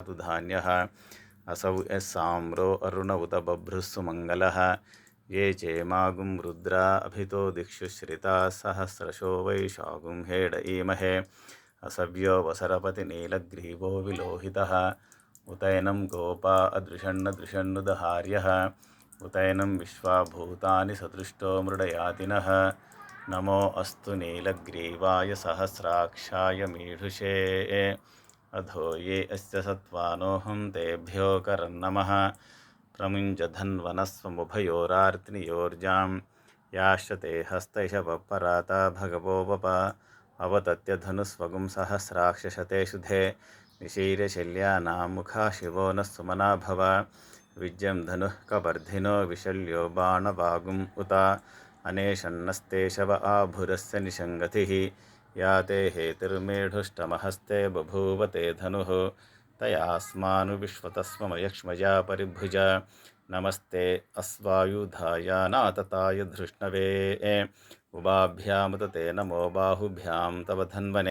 धान्यः। असौ यः साम्रो अरुण उत बभ्रुः मङ्गलः। ये चेमागुं रुद्रा अभितो दिक्षु श्रिताः सहस्रशो वैशागुं हेडईमहे असव्यो वसरपतिनीलग्रीवो विलोहितः। उतैनं गोपा अदृशन्नदृशन्नुदहार्यः उतैनं विश्वाभूतानि सदृष्टो मृडयातिनः। नमो अस्तु नीलग्रीवाय सहस्राक्षाय मीढुषे। अधो ये अस्य सत्त्वानोऽहं तेभ्यो करन्नमः प्रमुञ्जधन्वनस्वमुभयोरार्तिनियोर्जां याश्च ते हस्तैषवपराता भगवोपप अवतत्यधनुस्वगुं सहस्राक्षशते शुधे निशीर्यशल्यानां मुखा शिवो नः सुमना भव। विद्यं धनुः कवर्धिनो विशल्यो बाणवागुम् उत। अनेशन्नस्ते शव आभुरस्य निषङ्गतिः या ते हेतिर्मेढुष्टमहस्ते बभूव ते धनुः तयास्मानुविश्वतस्वमयक्ष्मया परिभुज। नमस्ते अस्वायुधाय नातताय धृष्णवे। उभाभ्यामुत ते नमो बाहुभ्यां तव धन्वने।